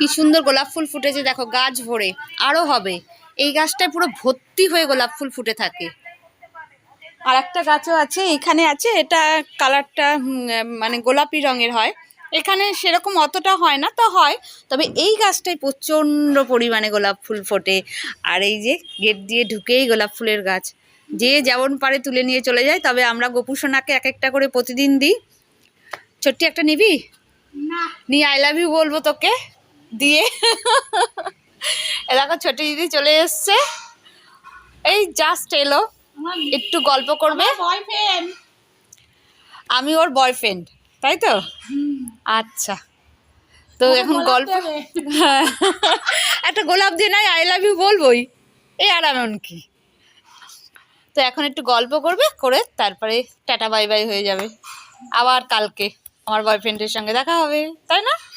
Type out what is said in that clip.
কি সুন্দর গোলাপ ফুল ফুটেছে দেখো গাছ ভরে আরও হবে। এই গাছটায় পুরো ভর্তি হয়ে গোলাপ ফুল ফুটে থাকে। আর একটা গাছও আছে এখানে আছে এটা কালারটা মানে গোলাপি রঙের হয়। এখানে সেরকম অতটা হয় না তো হয় তবে এই গাছটায় প্রচণ্ড পরিমাণে গোলাপ ফুল ফোটে। আর এই যে গেট দিয়ে ঢুকেই গোলাপ ফুলের গাছ। যে যেমন পারে তুলে নিয়ে চলে যায় তবে আমরা গোপুসোনাকে এক একটা করে প্রতিদিন দিই। ছোট্টি একটা নিবি? নিয়ে আই লাভ ইউ বলব তোকে? দিয়ে এ দেখো ছোট দিদি চলে এসছে। এই জাস্ট এলো। একটু গল্প করবে। আমি ওর বয়ফ্রেন্ড তাই তো? আচ্ছা। তো এখন গল্প। একটা গোলাপ দিয়ে নাই আই লাভ ইউ বলবোই। এই আর এমন কি? তো এখন একটু গল্প করবে করে তারপরে টাটা বাই বাই হয়ে যাবে। আবার কালকে আমার বয়ফ্রেন্ডের সঙ্গে দেখা হবে তাই না?